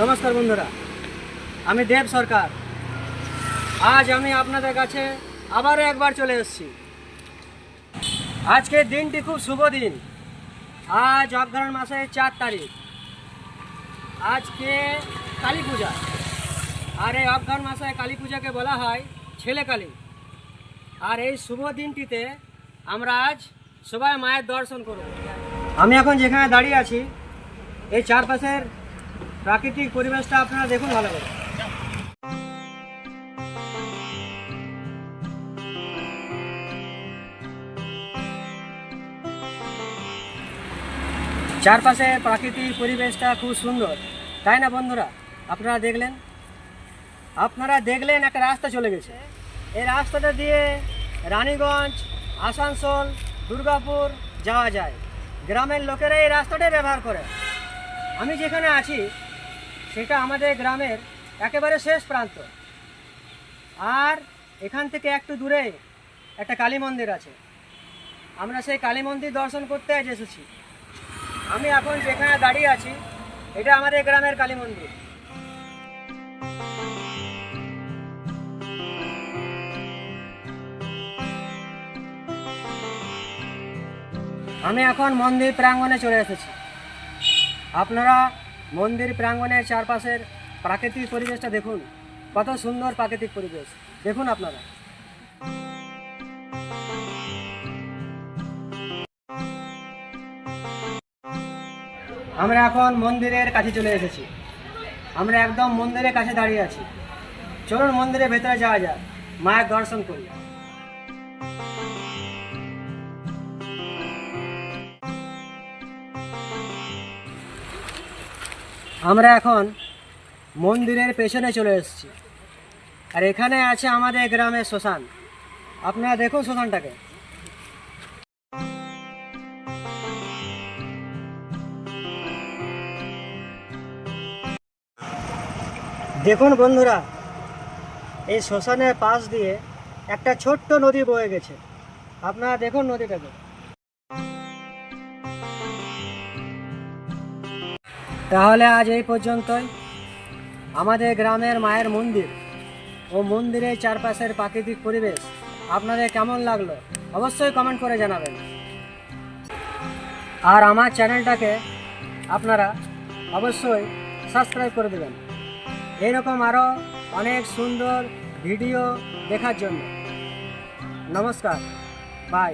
নমস্কার বন্ধুরা, আমি দেব সরকার। আজ আমি আপনাদের কাছে আবারও একবার চলে এসেছি। আজকের দিনটি খুব শুভ দিন। আজ অগ্রহণ মাসের চার তারিখ। আজকে কালী পূজা। আর এই অগ্রহণ মাসে কালী পূজাকে বলা হয় ছেলে কালী। আর এই শুভ দিনটিতে আমরা আজ সবাই মায়ের দর্শন করব। আমি এখন যেখানে দাঁড়িয়ে আছি, এই চারপাশের প্রাকৃতিক পরিবেশটা আপনারা দেখুন ভালো করে। চারপাশে প্রাকৃতিক পরিবেশটা খুব সুন্দর। তাই না বন্ধুরা? আপনারা দেখলেন? আপনারা দেখলেন একটা রাস্তা চলে গেছে। এই রাস্তাটা দিয়ে রানীগঞ্জ, আসানসোল, দুর্গাপুর যাওয়া যায়। গ্রামের লোকেরা এই রাস্তাটাই ব্যবহার করে। আমি যেখানে আছি সেটা আমাদের গ্রামের একেবারে শেষ প্রান্ত। আর এখান থেকে একটু দূরে একটা কালী মন্দির আছে। আমরা সেই কালী মন্দির দর্শন করতে আজ এসেছি। আমি এখন যেখানে দাঁড়িয়ে আছি, এটা আমাদের গ্রামের কালী মন্দির। আমি এখন মন্দির প্রাঙ্গণে চলে এসেছি। আপনারা মন্দির প্রাঙ্গণের চারপাশের প্রাকৃতিক পরিবেশটা দেখুন। কত সুন্দর প্রাকৃতিক পরিবেশ। দেখুন আপনারা। আমরা এখন মন্দিরের কাছে চলে এসেছি। আমরা একদম মন্দিরের কাছে দাঁড়িয়ে আছি। চলুন মন্দিরের ভেতরে যাওয়া যাক। মায়ের দর্শন করি। আমরা এখন মন্দিরের পেছনে চলে এসেছি। আর এখানে আছে আমাদের গ্রামের শ্মশান। আপনারা দেখুন শ্মশানটাকে। দেখুন বন্ধুরা, এই শ্মশানের পাশ দিয়ে একটা ছোট্ট নদী বয়ে গেছে। আপনারা দেখুন নদীটাকে। তাহলে আজ এই পর্যন্তই। আমাদের গ্রামের মায়ের মন্দির ও মন্দিরের চারপাশের প্রাকৃতিক পরিবেশ আপনাদের কেমন লাগল অবশ্যই কমেন্ট করে জানাবেন। আর আমার চ্যানেলটাকে আপনারা অবশ্যই সাবস্ক্রাইব করে দেবেন। এইরকম আরও অনেক সুন্দর ভিডিও দেখার জন্য। নমস্কার। বাই